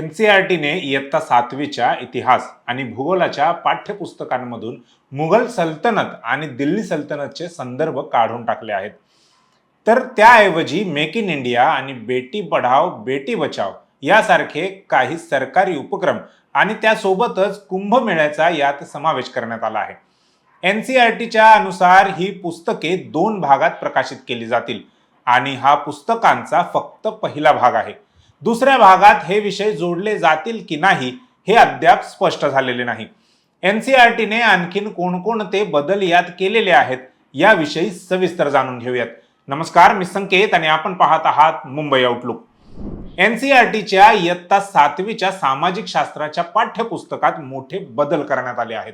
N C R टीने इयत्ता सातवीच्या इतिहास आणि भूगोलाच्या पाठ्यपुस्तकांमधून मुघल सल्तनत आणि दिल्ली सल्तनतचे संदर्भ काढून टाकले आहेत. तर त्याऐवजी मेक इन इंडिया आणि बेटी पढाव बेटी बचाव यासारखे काही सरकारी उपक्रम आणि त्यासोबतच कुंभमेळ्याचा यात समावेश करण्यात आला आहे. एन सी आर टीच्या अनुसार ही पुस्तके दोन भागात प्रकाशित केली जातील आणि हा पुस्तकांचा फक्त पहिला भाग आहे. दुसऱ्या भागात हे विषय जोडले जातील की नाही हे अद्याप स्पष्ट झालेले नाही. एन सी आर टीने आणखीन कोणकोणते बदल यात केलेले आहेत याविषयी सविस्तर जाणून घेऊयात. नमस्कार मी संकेत आणि आपण पाहत आहात Mumbai Outlook N C R टीच्या इयत्ता सातवीच्या सामाजिक शास्त्राच्या पाठ्यपुस्तकात मोठे बदल करण्यात आले आहेत.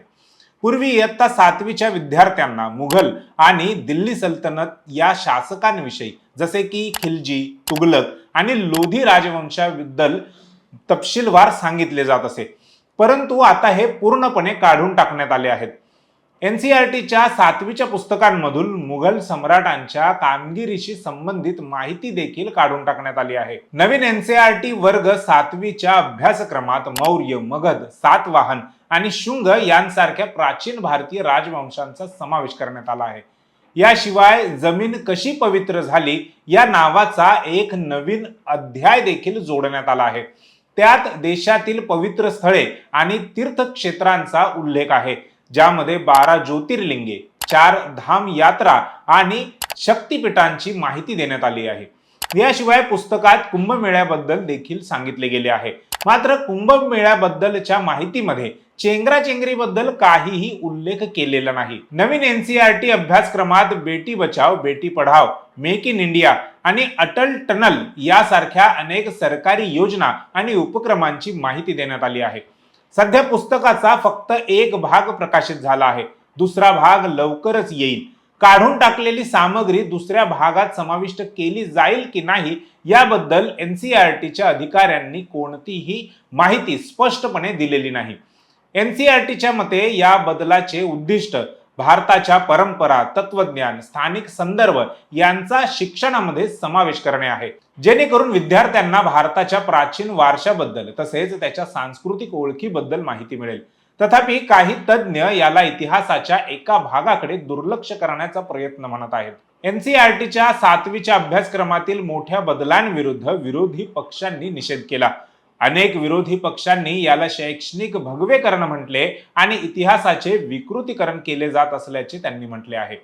पूर्वी इयत्ता सातवीच्या विद्यार्थ्यांना मुघल आणि दिल्ली सल्तनत या शासकांविषयी जसे की खिलजी तुगलक आणि लोधी राजवंशाबद्दल तपशीलवार सांगितले जात असे. परंतु आता हे पूर्णपणे काढून टाकण्यात आले आहेत. एन सी आर टीच्या सातवीच्या पुस्तकांमधून मुघल सम्राटांच्या कामगिरीशी संबंधित माहिती देखील काढून टाकण्यात आली आहे. नवीन एन सी आर टी वर्ग सातवीच्या अभ्यासक्रमात मौर्य मगध सातवाहन आणि शुंग यांसारख्या प्राचीन भारतीय राजवंशांचा समावेश करण्यात आला आहे. याशिवाय जमीन कशी पवित्र झाली या नावाचा एक नवीन अध्याय देखील जोडण्यात आला आहे. त्यात देशातील पवित्र स्थळे आणि तीर्थक्षेत्रांचा उल्लेख आहे. ज्यामध्ये बारा ज्योतिर्लिंगे चार धाम यात्रा आणि शक्तिपीठांची माहिती देण्यात आली आहे. याशिवाय पुस्तकात कुंभमेळ्याबद्दल देखील सांगितले गेले आहे. मात्र कुंभमेळ्याबद्दलच्या माहितीमध्ये चेंगराचेंगरीबद्दल काहीही उल्लेख केलेला नाही. नवीन एनसीआरटी अभ्यासक्रमात Beti Bachao Beti Padhao make in India आणि अटल टनल यासारख्या अनेक सरकारी योजना आणि उपक्रमांची माहिती देण्यात आली आहे. सध्या पुस्तकाचा फक्त एक भाग प्रकाशित झाला आहे. दुसरा भाग लवकरच येईल. काढून टाकलेली सामग्री दुसऱ्या भागात समाविष्ट केली जाईल की नाही याबद्दल एन सी आर टीच्या अधिकाऱ्यांनी कोणतीही माहिती स्पष्टपणे दिलेली नाही. एन सी आर टीच्या मते या बदलाचे उद्दिष्ट भारताच्या परंपरा तत्वज्ञान स्थानिक संदर्भ यांचा शिक्षणामध्ये समावेश करणे आहे. जेणेकरून विद्यार्थ्यांना भारताच्या प्राचीन वारशाबद्दल तसेच त्याच्या सांस्कृतिक ओळखीबद्दल माहिती मिळेल. तथापि काही तज्ज्ञ याला इतिहासाच्या एका भागाकडे दुर्लक्ष करण्याचा प्रयत्न म्हणत आहेत. एनसीआरटीच्या सातवीच्या अभ्यासक्रमातील मोठ्या बदलांविरुद्ध विरोधी पक्षांनी निषेध केला. अनेक विरोधी पक्षांनी याला शैक्षणिक भगवेकरण म्हटले आणि इतिहासाचे विकृतीकरण केले जात असल्याचे त्यांनी म्हटले आहे.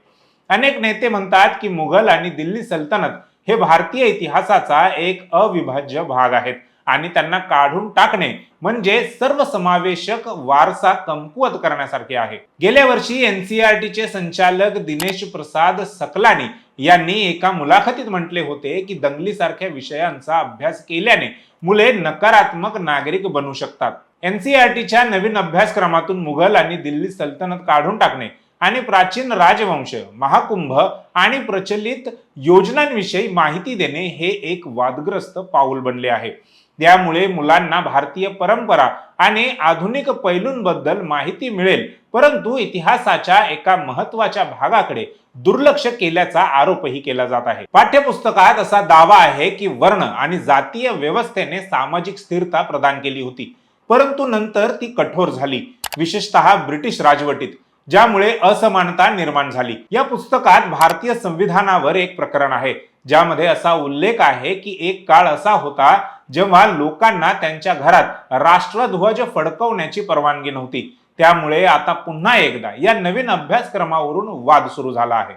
अनेक नेते म्हणतात की मुघल आणि दिल्ली सल्तनत हे भारतीय इतिहासाचा एक अविभाज्य भाग आहेत. आणि त्यांना काढून टाकणे म्हणजे सर्वसमावेशक वारसा कमकुवत करण्यासारखे आहे. गेल्या वर्षी एनसीआरटीचे संचालक दिनेश प्रसाद सकलानी यांनी एका मुलाखतीत म्हटले होते की दंगली सारख्या विषयांचा अभ्यास केल्याने मुले नकारात्मक नागरिक बनू शकतात. एनसीआरटीच्या नवीन अभ्यासक्रमातून मुघल आणि दिल्ली सल्तनत काढून टाकणे आणि प्राचीन राजवंश महाकुंभ आणि प्रचलित योजनांविषयी माहिती देणे हे एक वादग्रस्त पाऊल बनले आहे. त्यामुळे मुलांना भारतीय परंपरा आणि आधुनिक पैलूंबद्दल माहिती मिळेल. परंतु इतिहासाच्या एका महत्त्वाच्या भागाकडे दुर्लक्ष केल्याचा आरोपही केला जात आहे. पाठ्यपुस्तकात असा दावा आहे की वर्ण आणि जातीय व्यवस्थेने सामाजिक स्थिरता प्रदान केली होती. परंतु नंतर ती कठोर झाली. विशेषतः ब्रिटिश राजवटीत ज्यामुळे असमानता निर्माण झाली. या पुस्तकात भारतीय संविधानावर एक प्रकरण आहे ज्यामध्ये असा उल्लेख आहे की एक काळ असा होता जेव्हा लोकांना त्यांच्या घरात राष्ट्रध्वज फडकवण्याची परवानगी नव्हती त्यामुळे आता पुन्हा एकदा या नवीन अभ्यासक्रमावरून वाद सुरू झाला आहे.